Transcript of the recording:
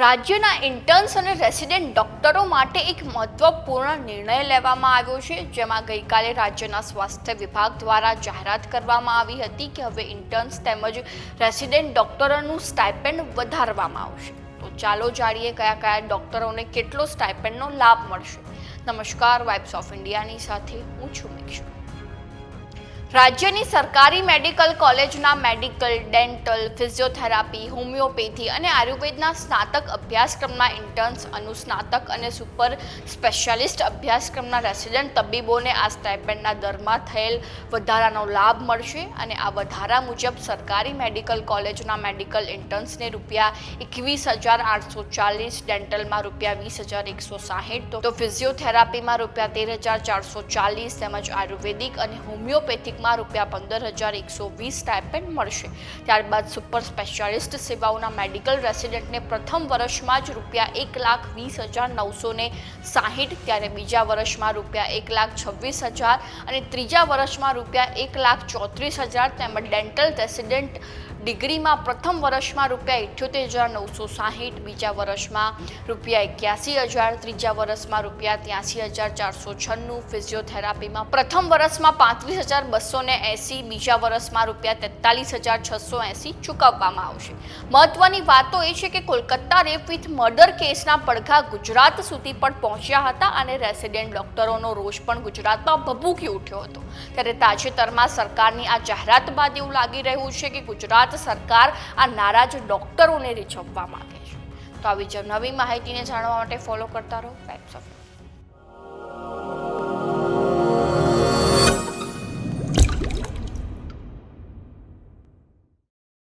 રાજ્યના ઇન્ટર્ન્સ અને રેસિડેન્ટ ડોક્ટરો માટે એક મહત્વપૂર્ણ નિર્ણય લેવામાં આવ્યો છે, જેમાં ગઈકાલે રાજ્યના સ્વાસ્થ્ય વિભાગ દ્વારા જાહેરાત કરવામાં આવી હતી કે હવે ઇન્ટર્ન્સ તેમજ રેસિડેન્ટ ડોક્ટરોનું સ્ટાઇપેન્ડ વધારવામાં આવશે. તો ચાલો જાણીએ કયા કયા ડોક્ટરોને કેટલો સ્ટાઇપેન્ડનો લાભ મળશે. નમસ્કાર વાઇબ્સ ઓફ ઇન્ડિયાની સાથે હું છું મિક્ષુ રાજ્યની સરકારી મેડિકલ કોલેજના મેડિકલ, ડેન્ટલ, ફિઝિયોથેરાપી, હોમિયોપેથી અને આયુર્વેદના સ્નાતક અભ્યાસક્રમના ઇન્ટર્ન્સ અનુસ્નાતક અને સુપર સ્પેશિયાલિસ્ટ અભ્યાસક્રમના રેસિડન્ટ તબીબોને આ સ્ટાઇપેન્ડના દરમાં થયેલ વધારાનો લાભ મળશે અને આ વધારા મુજબ સરકારી મેડિકલ કોલેજના મેડિકલ ઇન્ટર્ન્સને રૂપિયા એકવીસ હજાર આઠસો ચાલીસ, ડેન્ટલમાં રૂપિયા વીસ હજાર એકસો સાહીઠ તો ફિઝિયોથેરાપીમાં રૂપિયા તેર હજાર ચારસો ચાલીસ તેમજ આયુર્વેદિક અને હોમિયોપેથિકમાં રૂપિયા પંદર હજાર એકસો વીસ સ્ટાઇપેન્ડ મળશે. ત્યારબાદ સુપર સ્પેશિયાલિસ્ટ સેવાઓના મેડિકલ રેસિડેન્ટને પ્રથમ વર્ષમાં જ રૂપિયા એક લાખ વીસ હજાર નવસો ને સાહીઠ, ત્યારે બીજા વર્ષમાં રૂપિયા એક લાખ છવ્વીસ હજાર અને ત્રીજા વર્ષમાં રૂપિયા એક લાખ ચોત્રીસ હજાર તેમજ ડેન્ટલ રેસિડેન્ટ ડિગ્રીમાં પ્રથમ વર્ષમાં રૂપિયા ઇઠ્યોતેર હજાર નવસો સાહીઠ, બીજા વર્ષમાં રૂપિયા એક્યાસી હજાર, ત્રીજા વર્ષમાં રૂપિયા ત્યાસી હજાર ચારસો છન્નું ફિઝિયોથેરાપીમાં પ્રથમ વર્ષમાં પાંત્રીસ હજાર બસો ને એંસી બીજા વર્ષમાં રૂપિયા તેતાલીસ હજાર છસો એંસી ચૂકવવામાં આવશે. મહત્વની વાતો એ છે કે કોલકાતા રેપ વિથ મર્ડર કેસના પડઘા ગુજરાત સુધી પણ પહોંચ્યા હતા અને રેસિડેન્ટ ડોક્ટરોનો રોષ પણ ગુજરાતમાં ભભૂકી ઉઠ્યો હતો. ત્યારે તાજેતરમાં સરકારની આ જાહેરાત બાદ એવું લાગી રહ્યું છે કે ગુજરાત સરકાર આ નારાજ ડોક્ટરોને રીઝવવા માંગે છે. તો આવી જ નવી માહિતીને જાણવા માટે ફોલો કરતા રહો. Types of